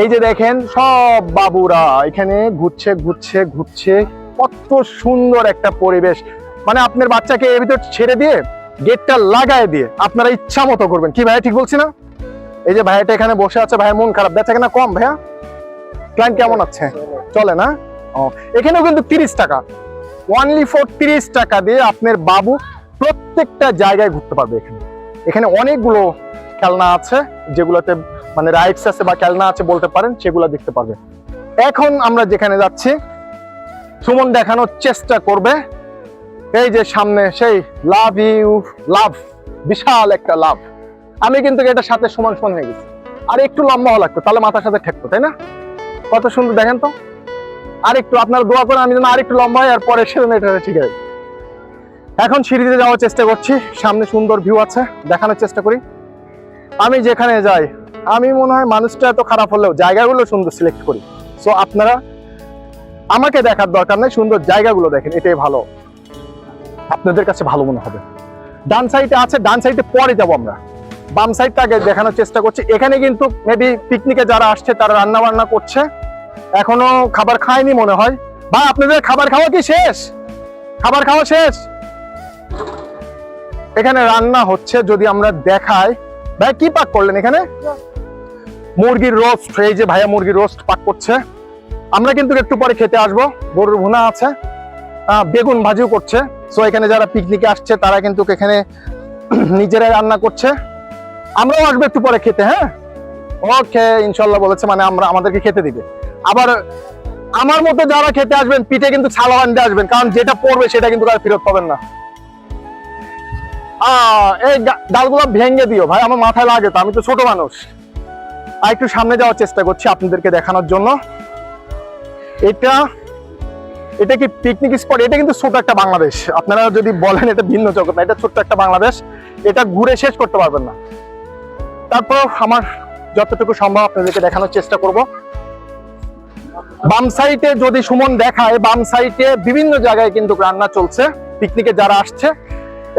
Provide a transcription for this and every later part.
এই যে দেখেন, সব বাবুরা এখানে ঘুরছে ঘুরছে ঘুরছে। কত সুন্দর একটা পরিবেশ। মানে আপনার বাচ্চাকে এর ভিতর ছেড়ে দিয়ে, গেটটা লাগায় দিয়ে আপনারা ইচ্ছা মতো করবেন। কি ভাইয়া, ঠিক বলছি না? এই যে ভাইয়াটা এখানে বসে আছে ভাইয়ের মন খারাপ। বেচা কেনা কম ভাইয়া? ক্লায়েন্ট কেমন আছে? চলে না? ও, এখানেও কিন্তু তিরিশ টাকা। অনলি ফর তিরিশ টাকা দিয়ে আপনার বাবু প্রত্যেকটা জায়গায় ঘুরতে পারবে এখানে। এখানে অনেকগুলো খেলনা আছে, যেগুলোতে মানে রাইডস আছে বা খেলনা আছে বলতে পারেন, সেগুলো দেখতে পারবে। এখন আমরা যেখানে যাচ্ছি, সুমন দেখানোর চেষ্টা করবে। এই যে সামনে, সেই লাভ ইউ লাভ বিশাল একটা লাভ আমি কিন্তু এটার সাথে সমান সমান হয়ে গেছি। আর একটু লম্বা হওয়া লাগতো, তাহলে মাথার সাথে ঠেকতো, তাই না? কত সুন্দর, দেখেন তো। আর একটু আপনার দোয়া করে, আমি যেন আর একটু লম্বা হয় আর পরে সেদিন এটা ঠিক আছে এখন সিঁড়িতে যাওয়ার চেষ্টা করছি, সামনে সুন্দর ভিউ আছে, দেখানোর চেষ্টা করি। আমি যেখানে যাই আমি মনে হয় মানুষটা এত খারাপ হলেও জায়গাগুলো সুন্দর সিলেক্ট করি। সো আপনারা আমাকে দেখার দরকার নেই, সুন্দর জায়গাগুলো দেখেন, এটাই ভালো। আপনাদের কাছে ভালো মনে হবে। ডান সাইডে আছে, ডান সাইডে পরে যাব আমরা। বাম সাইডটা আগে দেখানোর চেষ্টা করছি। এখানে কিন্তু মেবি পিকনিকে যারা আসছে, তারা রান্না বান্না করছে। এখনও খাবার খায়নি মনে হয়। বা আপনাদের খাবার খাওয়া কি শেষ? খাবার খাওয়া শেষ? এখানে রান্না হচ্ছে যদি আমরা দেখাই। ভাই, কি পাক করলেন এখানে? মুরগির রোস্ট এই যে ভাইয়া মুরগির রোস্ট পাক করছে। আমরা কিন্তু একটু পরে খেতে আসব। গরুর ভুনা আছে। বেগুন ভাজিও করছে। সো এখানে যারা পিকনিকে আসছে তারা কিন্তু এখানে নিজেরাই রান্না করছে। আমরাও আসব একটু পরে খেতে হ্যাঁ? ওকে ইনশাল্লাহ বলেছে মানে আমরা আমাদেরকে খেতে দিবে। আবার আমার মতো যারা খেতে আসবেন পিঠে কিন্তু ছালা আনতে আসবেন কারণ যেটা পড়বে সেটা কিন্তু আর ফেরত পাবেন না। আহ, এই ডালগুলো ভেঙে দিও। ভাই আমার মাথায় লাগে তো আমি তো ছোট মানুষ। আর একটু সামনে যাওয়ার চেষ্টা করছি আপনাদেরকে দেখানোর জন্য। এটা এটা কি পিকনিক স্পট এটা কিন্তু ছোট একটা বাংলাদেশ। আপনারা যদি বলেন এটা ভিন্ন জগৎ না, এটা ছোট্ট একটা বাংলাদেশ। এটা ঘুরে শেষ করতে পারবেন না। তারপর আমার যতটুকু সম্ভব আপনাদেরকে দেখানোর চেষ্টা করব। বাম সাইডে যদি সুমন দেখায়, বাম সাইডে বিভিন্ন জায়গায় কিন্তু রান্না চলছে পিকনিকে যারা আসছে।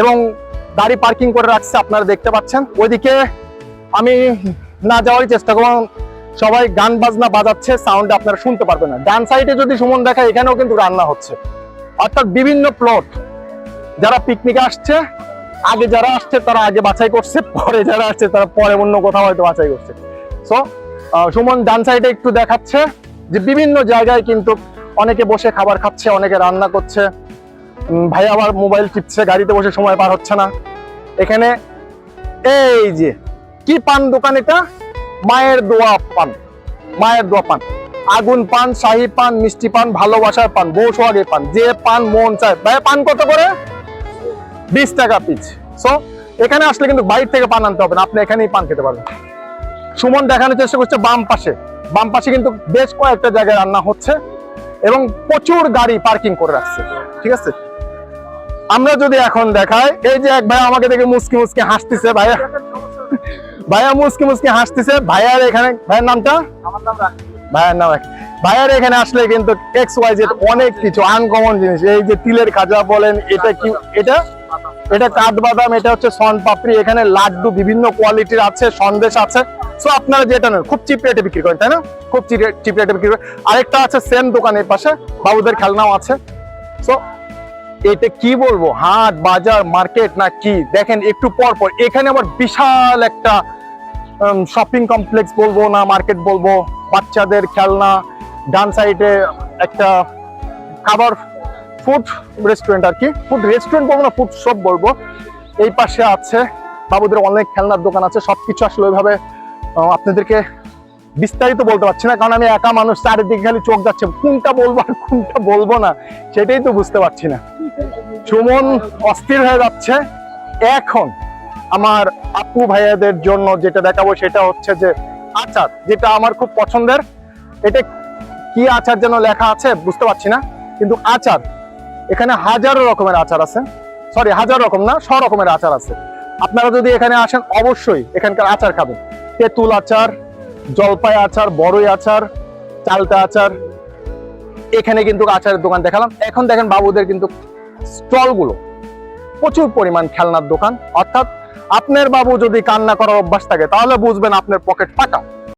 এবং গাড়ি পার্কিং করে রাখছে, আপনারা দেখতে পাচ্ছেন। ওইদিকে আমি না যাওয়ারই চেষ্টা করুন সবাই গান বাজনা বাজাচ্ছে সাউন্ড আপনারা শুনতে পারবেন না। ডান সাইডে যদি সুমন দেখায়, এখানেও কিন্তু রান্না হচ্ছে। অর্থাৎ বিভিন্ন প্লট যারা পিকনিকে আসছে, আগে যারা আসছে, তারা আগে বাছাই করছে, পরে যারা আসছে, তারা পরে অন্য কোথাও হয়তো বাছাই করছে। সো সুমন ডান সাইডে একটু দেখাচ্ছে যে বিভিন্ন জায়গায় কিন্তু অনেকে বসে খাবার খাচ্ছে, অনেকে রান্না করছে। ভাই আবার মোবাইল টিপছে, গাড়িতে বসে সময় পার হচ্ছে না। এখানে এই যে কি পান দোকান এটা? মায়ের দোয়া পান, মায়ের দোয়া পান। আগুন পান, শাহি পান, মিষ্টি পান, ভালোবাসার পান, বউ সোহাগে পান, যে পান মন চায়। ভাই, পান কত করে? বিশ টাকা পিস। সো এখানে আসলে কিন্তু বাইরে থেকে পান আনতে হবে না, আপনি এখানেই পান খেতে পারবেন। সুমন দেখানোর চেষ্টা করছে বাম পাশে। বাম পাশে কিন্তু বেশ কয়েকটা জায়গায় রান্না হচ্ছে এবং প্রচুর গাড়ি পার্কিং করে রাখছে। ঠিক আছে? আমরা যদি এখন দেখাই, এই যে এক ভাই আমাকে দেখে মুসকি মুসকি হাসতেছে ভাইয়া। ভাইয়া মুসকি মুসকি হাসতেছে। ভাইয়ার এখানে ভাইয়ের নামটা? আমার নাম রাখি নাম এক ভাইয়ার এখানে আসলে কিন্তু এক্স ওয়াই জেড অনেক কিছু আনকমন জিনিস। এই যে তিলের খাজা বলেন এটা কি এটা? এটা কাঠবাদাম এটা হচ্ছে সন পাপড়ি। এখানে লাড্ডু বিভিন্ন কোয়ালিটির আছে সন্দেশ আছে। সো আপনারা যেটা নেন খুব চিপ রেটে বিক্রি করেন তাই না? খুব চিপ রেটে বিক্রি করেন। আরেকটা আছে সেম দোকানের পাশে বাবুদের খেলনাও আছে। সো এটা কি বলব? হাট, বাজার, মার্কেট না কি দেখেন, একটু পর পর। এখানে আবার বিশাল একটা শপিং কমপ্লেক্স বলব না মার্কেট বলব। বাচ্চাদের খেলনা, ডান সাইডে একটা খাবার ফুড রেস্টুরেন্ট আর কি। ফুড রেস্টুরেন্ট বলব না ফুড শপ বলব। এই পাশে আছে, বাবুদের অনেক খেলনার দোকান আছে। সব কিছু আসলে ওইভাবে আপনাদেরকে বিস্তারিত বলতে পারছি না, কারণ আমি একা মানুষ, চারিদিকে খালি চোখ যাচ্ছে। কোনটা বলব আর কোনটা বলব না, সেটাই তো বুঝতে পারছি না। সুমন অস্থির হয়ে যাচ্ছে। এখন আমার আপু ভাইয়াদের জন্য যেটা দেখাবো সেটা হচ্ছে যে আচার, যেটা আমার খুব পছন্দের। এটা কি আচার যেন লেখা আছে বুঝতে পারছি না, কিন্তু আচার, এখানে হাজারো রকমের আচার আছে। সরি হাজার রকম না, শ রকমের আচার আছে। আপনারা যদি এখানে আসেন, অবশ্যই এখানকার আচার খাবেন। তেঁতুল আচার, জলপাই আচার, বড়ই আচার চালতা আচার। এখানে কিন্তু আচারের দোকান দেখালাম। এখন দেখেন বাবুদের কিন্তু স্টলগুলো। প্রচুর পরিমাণ খেলনার দোকান। অর্থাৎ আপনার বাবু যদি কান্না করার অভ্যাস থাকে, তাহলে বুঝবেন আপনার পকেট ফাঁকা।